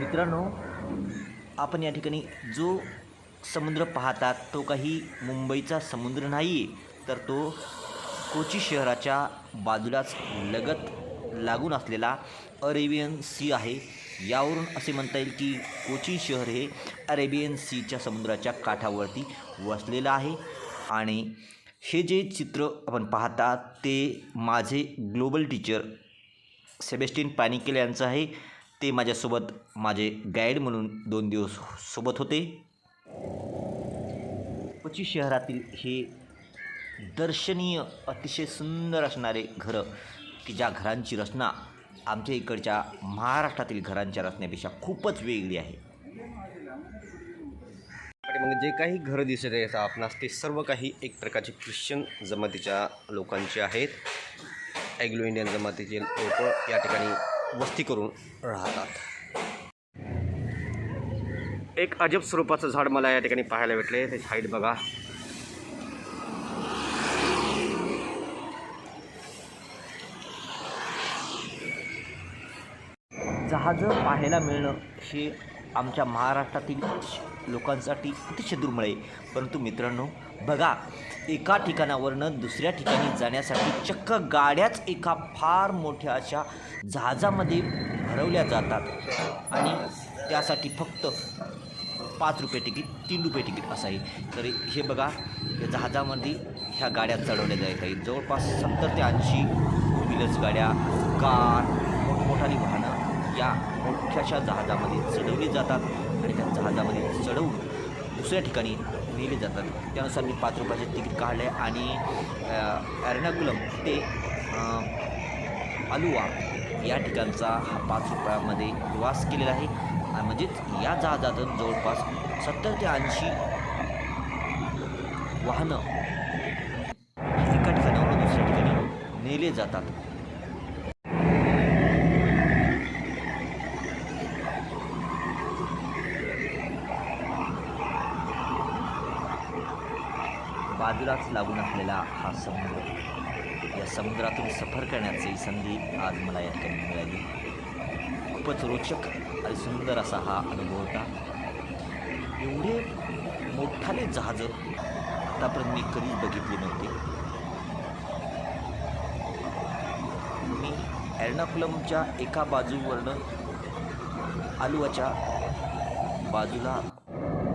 मित्रांनो आपण या ठिकाणी जो समुद्र पाहतात तो काही मुंबईचा समुद्र नाही आहे तर तो कोची शहराच्या बाजूलाच लगत लागून असलेला अरेबियन सी आहे. यावरून असे म्हणता येईल की कोची शहर हे अरेबियन सीच्या समुद्राच्या काठावरती वसलेलं आहे. आणि हे जे चित्र आपण पाहता ते माझे ग्लोबल टीचर सेबेस्टिन पानिकेल यांचं आहे. ते माझ्यासोबत माझे गाईड म्हणून दोन दिवस सोबत होते. कोची शहरातील हे दर्शनीय अतिशय सुंदर असणारे घरं की ज्या घरांची रचना आमच्या इकडच्या महाराष्ट्रातील घरांच्या रचनेपेक्षा खूपच वेगळी आहे. मग जे काही घरं दिसत आहेत आपणास ते सर्व काही एक प्रकारचे ख्रिश्चन जमातीच्या लोकांचे आहेत. ॲग्लो इंडियन जमातीचे लोक या ठिकाणी वस्ती करून राहतात. एक अजब स्वरूपाचं झाड मला या ठिकाणी पाहायला भेटले. त्याची हाईट बघा. जहाजं पाहायला मिळणं हे आमच्या महाराष्ट्रातील लोकांसाठी अतिशय दुर्मिळ आहे. परंतु मित्रांनो बघा एका ठिकाणावरनं दुसऱ्या ठिकाणी जाण्यासाठी चक्क गाड्याच एका फार मोठ्या अशा जहाजामध्ये भरवल्या जातात. आणि त्यासाठी फक्त पाच रुपये तिकीट तीन रुपये तिकीट असं आहे. तर हे बघा या जहाजामध्ये ह्या गाड्या चढवल्या जात आहेत. जवळपास सत्तर ते ऐंशी टू व्हीलर्स गाड्या कार मोठमोठाली वाहनं या मोठ्याशा जहाजामध्ये चढवली जातात. आणि त्या जहाजामध्ये चढवून दुसऱ्या ठिकाणी नेले जातात. त्यानुसार मी पाच रुपयाचे तिकीट काढले आणि एर्नाकुलम ते अलुवा या ठिकाणचा हा पाच रुपयामध्ये प्रवास केलेला आहे. म्हणजेच या जहाजातून जवळपास सत्तर ते ऐंशी वाहनं एका ठिकाणावरून दुसऱ्या ठिकाणी नेले जातात. बाजूलाच लागून असलेला हा समुद्र. या समुद्रातून सफर करण्याची संधी आज मला या ठिकाणी मिळाली. खूपच रोचक आणि सुंदर असा हा अनुभव होता. एवढे मोठाले जहाजं आतापर्यंत मी कधीच बघितले नव्हते. मी एर्नाकुलमच्या एका बाजूवरनं आलुवाच्या बाजूला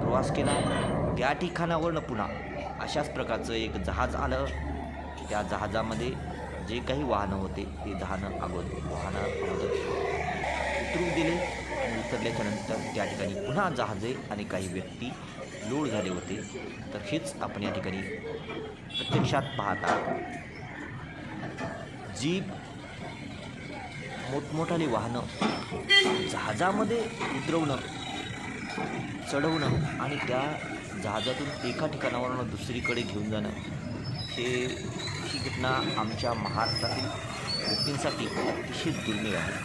प्रवास केला. त्या ठिकाणावरनं पुन्हा अशाच प्रकारचं एक जहाज आलं त्या जहाजामध्ये जे काही वाहनं होते ते जहानं अगोदर वाहनं अगोदर उतरून दिले आणि उतरल्याच्या नंतर त्या ठिकाणी पुन्हा जहाजे आणि काही व्यक्ती लोड झाले होते. तर हेच आपण या ठिकाणी प्रत्यक्षात पाहता. जीप मोठमोठाली वाहनं जहाजामध्ये उतरवणं चढवणं आणि त्या जहाजातून एका ठिकाणावरून दुसरीकडे घेऊन जाणं हे ही घटना आमच्या महाराष्ट्रातील व्यक्तींसाठी अतिशय दुर्मिळ आहे.